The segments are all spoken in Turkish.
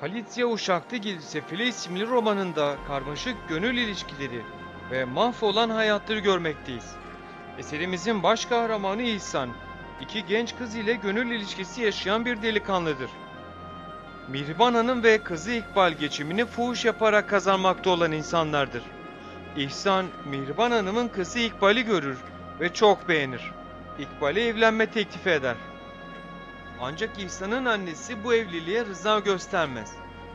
Halitya Uşaklıgil Sefile isimli romanında karmaşık gönül ilişkileri ve mahvolan hayatları görmekteyiz. Eserimizin baş kahramanı İhsan, iki genç kız ile gönül ilişkisi yaşayan bir delikanlıdır. Mihriban Hanım ve kızı İkbal geçimini fuhuş yaparak kazanmakta olan insanlardır. İhsan, Mihriban Hanım'ın kızı İkbal'i görür ve çok beğenir. İkbal'e evlenme teklifi eder. Ancak İhsan'ın annesi bu evliliğe rıza göstermez.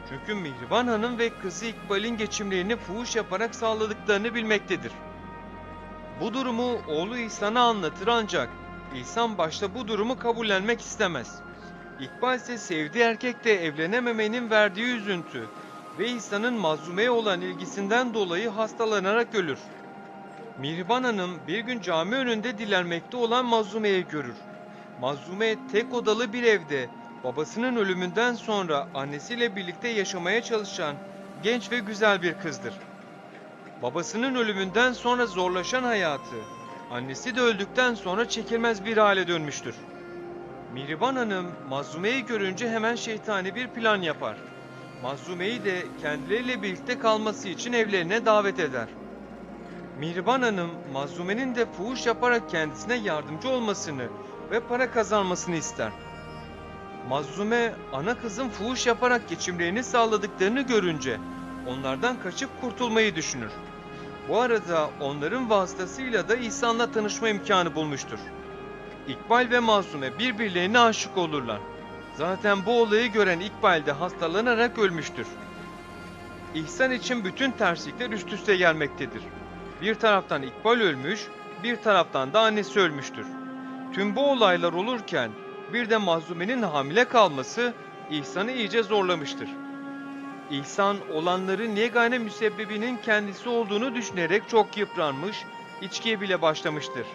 Çünkü Mihriban Hanım ve kızı İkbal'in geçimlerini fuhuş yaparak sağladıklarını bilmektedir. Bu durumu oğlu İhsan'a anlatır ancak İhsan başta bu durumu kabullenmek istemez. İkbal ise sevdiği erkekle evlenememenin verdiği üzüntü ve İhsan'ın Mazlume'ye olan ilgisinden dolayı hastalanarak ölür. Mihriban Hanım bir gün cami önünde dilenmekte olan Mazlume'yi görür. Mazlume tek odalı bir evde babasının ölümünden sonra annesiyle birlikte yaşamaya çalışan genç ve güzel bir kızdır. Babasının ölümünden sonra zorlaşan hayatı, annesi de öldükten sonra çekilmez bir hale dönmüştür. Mihriban Hanım Mazlume'yi görünce hemen şeytani bir plan yapar. Mazlume'yi de kendileriyle birlikte kalması için evlerine davet eder. Mihriban Hanım, Mazlume'nin de fuhuş yaparak kendisine yardımcı olmasını ve para kazanmasını ister. Mazlume, ana kızın fuhuş yaparak geçimlerini sağladıklarını görünce onlardan kaçıp kurtulmayı düşünür. Bu arada onların vasıtasıyla da İhsan'la tanışma imkanı bulmuştur. İkbal ve Mazlume birbirlerine aşık olurlar. Zaten bu olayı gören İkbal de hastalanarak ölmüştür. İhsan için bütün terslikler üst üste gelmektedir. Bir taraftan İkbal ölmüş, bir taraftan da annesi ölmüştür. Tüm bu olaylar olurken bir de Mazlume'nin hamile kalması İhsan'ı iyice zorlamıştır. İhsan olanların yegane müsebbibinin kendisi olduğunu düşünerek çok yıpranmış, içkiye bile başlamıştır.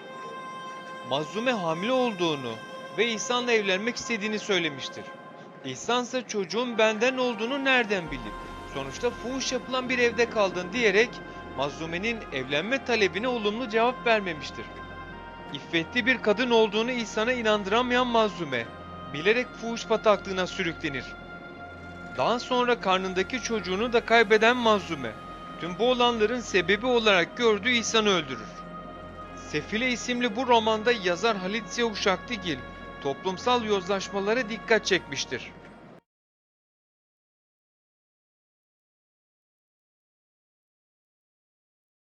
Mazlume hamile olduğunu ve İhsan'la evlenmek istediğini söylemiştir. İhsan ise çocuğun benden olduğunu nereden bilip sonuçta fuhuş yapılan bir evde kaldın diyerek Mazlume'nin evlenme talebine olumlu cevap vermemiştir. İffetli bir kadın olduğunu İhsan'a inandıramayan Mazlume, bilerek fuhuş bataklığına sürüklenir. Daha sonra karnındaki çocuğunu da kaybeden Mazlume, tüm bu olanların sebebi olarak gördüğü İhsan'ı öldürür. Sefile isimli bu romanda yazar Halit Ziya Uşaklıgil toplumsal yozlaşmalara dikkat çekmiştir.